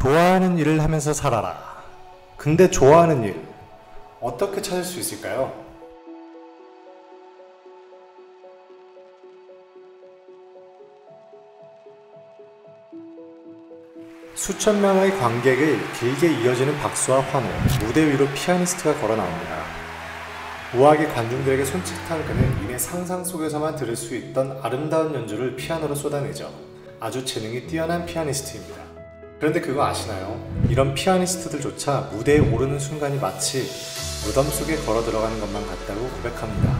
좋아하는 일을 하면서 살아라. 근데 좋아하는 일, 어떻게 찾을 수 있을까요? 수천 명의 관객을 길게 이어지는 박수와 환호, 무대 위로 피아니스트가 걸어 나옵니다. 우아하게 관중들에게 손짓한 그는 이내 상상 속에서만 들을 수 있던 아름다운 연주를 피아노로 쏟아내죠. 아주 재능이 뛰어난 피아니스트입니다. 그런데 그거 아시나요? 이런 피아니스트들조차 무대에 오르는 순간이 마치 무덤 속에 걸어 들어가는 것만 같다고 고백합니다.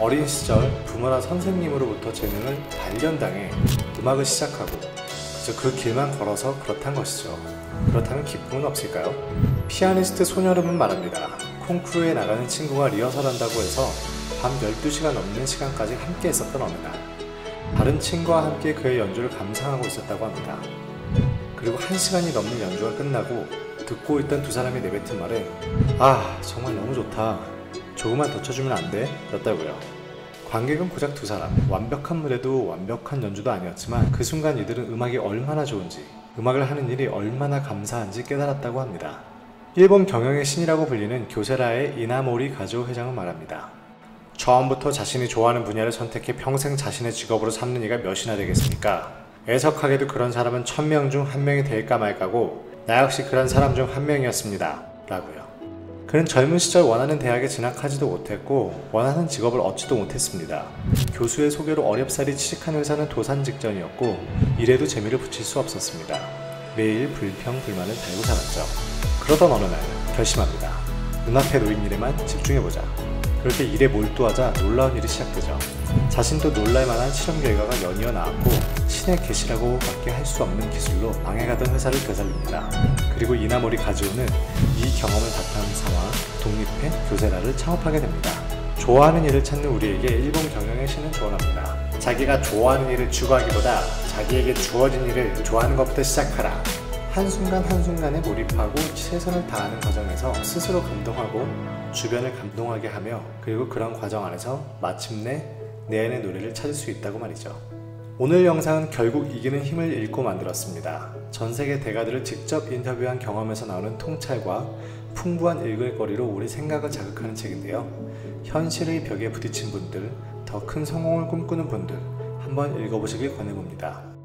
어린 시절 부모나 선생님으로부터 재능을 발견당해 음악을 시작하고 그저 그 길만 걸어서 그렇단 것이죠. 그렇다면 기쁨은 없을까요? 피아니스트 소녀름은 말합니다. 콩쿠르에 나가는 친구가 리허설한다고 해서 밤 12시간 넘는 시간까지 함께 했었던 어느 날 다른 친구와 함께 그의 연주를 감상하고 있었다고 합니다. 그리고 한 시간이 넘는 연주가 끝나고 듣고 있던 두 사람이 내뱉은 말은 아 정말 너무 좋다 조금만 더 쳐주면 안 돼? 였다고요 관객은 고작 두 사람 완벽한 무대도 완벽한 연주도 아니었지만 그 순간 이들은 음악이 얼마나 좋은지 음악을 하는 일이 얼마나 감사한지 깨달았다고 합니다 일본 경영의 신이라고 불리는 교세라의 이나모리 가조 회장은 말합니다 처음부터 자신이 좋아하는 분야를 선택해 평생 자신의 직업으로 삼는 이가 몇이나 되겠습니까? 애석하게도 그런 사람은 천 명 중 한 명이 될까 말까고 나 역시 그런 사람 중 한 명이었습니다. 라고요. 그는 젊은 시절 원하는 대학에 진학하지도 못했고 원하는 직업을 얻지도 못했습니다. 교수의 소개로 어렵사리 취직한 회사는 도산 직전이었고 일에도 재미를 붙일 수 없었습니다. 매일 불평 불만을 달고 살았죠. 그러던 어느 날 결심합니다. 눈앞에 놓인 일에만 집중해보자. 때 일에 몰두하자 놀라운 일이 시작되죠. 자신도 놀랄만한 실험 결과가 연이어 나왔고 신의 계시라고 밖에 할 수 없는 기술로 망해가던 회사를 되살립니다. 그리고 이나모리 가지오는 이 경험을 바탕 삼아 독립해 교세라를 창업하게 됩니다. 좋아하는 일을 찾는 우리에게 일본 경영의 신은 조언합니다. 자기가 좋아하는 일을 추구하기보다 자기에게 주어진 일을 좋아하는 것부터 시작하라. 한순간 한순간에 몰입하고 최선을 다하는 과정에서 스스로 감동하고 주변을 감동하게 하며 그리고 그런 과정 안에서 마침내 내 안의 노래를 찾을 수 있다고 말이죠. 오늘 영상은 결국 이기는 힘을 읽고 만들었습니다. 전 세계 대가들을 직접 인터뷰한 경험에서 나오는 통찰과 풍부한 읽을거리로 우리 생각을 자극하는 책인데요. 현실의 벽에 부딪힌 분들, 더 큰 성공을 꿈꾸는 분들, 한번 읽어보시길 권해봅니다.